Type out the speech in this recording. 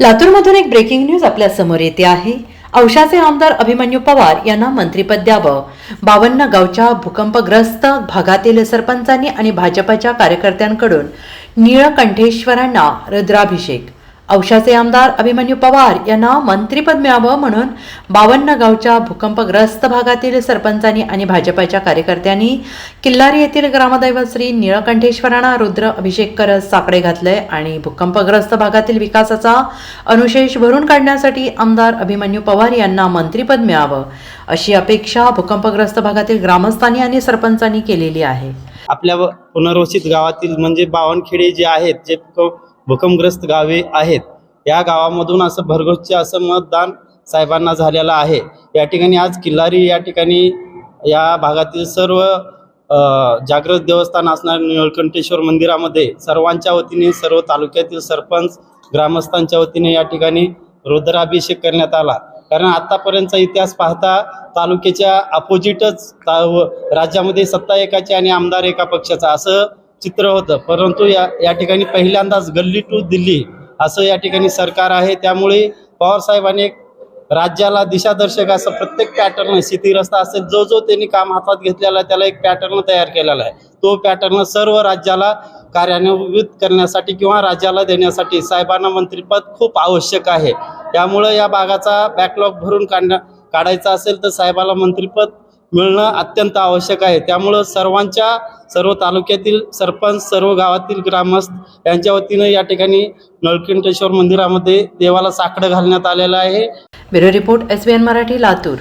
लातूरमधून एक breaking news आपल्यासमोर येते आहे. औशाचे आमदार अभिमन्यू पवार यांना मंत्रिपद द्यावं. बावन्न गावच्या भूकंपग्रस्त भागातील सरपंचांनी आणि भाजपच्या कार्यकर्त्यांकडून निळकंठेश्वरांना रुद्राभिषेक औशाचे आमदार अभिमन्यू पवार यांना मंत्रीपद मिळावं म्हणून बावन्न गावच्या भूकंपग्रस्त भागातील सरपंचांनी आणि भाजपच्या कार्यकर्त्यांनी किल्लारी येथील ग्रामदैवत श्री निळकंठेश्वरांना रुद्र अभिषेक करत साकडे घातले आणि भूकंपग्रस्त भागातील विकासाचा अनुशेष भरून काढण्यासाठी आमदार अभिमन्यू पवार यांना मंत्रीपद मिळावं अशी अपेक्षा भूकंपग्रस्त भागातील ग्रामस्थांनी आणि सरपंचांनी केलेली आहे. आपल्या पुनर्वसित गावातील म्हणजे बावनखेडे जे आहेत जे भूकंपग्रस्त गावे आहेत. या गावामधून असं भरघोसचे असं मतदान साहेबांना झालेलं आहे. या ठिकाणी आज किल्लारी या ठिकाणी या भागातील सर्व जागृत देवस्थान असणाऱ्या निळकंठेश्वर मंदिरामध्ये सर्वांच्या वतीने सर्व तालुक्यातील सरपंच ग्रामस्थांच्या वतीने या ठिकाणी रुद्राभिषेक करण्यात आला. कारण आत्तापर्यंतचा इतिहास पाहता तालुक्याच्या अपोजिटच ता व- राज्यामध्ये सत्ता एकाची आणि आमदार एका पक्षाचा. असं चित्र होतं. परंतु या या ठिकाणी पहिल्यांदाच गल्ली टू दिल्ली असं या ठिकाणी सरकार आहे. त्यामुळे पवारसाहेबांनी एक राज्याला दिशादर्शक असं प्रत्येक पॅटर्न शेती रस्ता असेल. जो जो त्यांनी काम हातात घेतलेला आहे त्याला एक पॅटर्न तयार केलेला आहे. तो पॅटर्न सर्व राज्याला कार्यान्वित करण्यासाठी किंवा राज्याला देण्यासाठी साहेबांना मंत्रिपद खूप आवश्यक आहे. त्यामुळं या भागाचा बॅकलॉग भरून काढण्या काढायचा असेल तर साहेबाला मंत्रिपद मिळणं अत्यंत आवश्यक आहे. त्यामुळं सर्वांच्या सर्व तालुक्यातील सरपंच सर्व गावातील ग्रामस्थ यांच्या वतीनं या ठिकाणी नळकिंटेश्वर मंदिरामध्ये देवाला साकडं घालण्यात आलेलं आहे. Bureau report S Marathi Latur.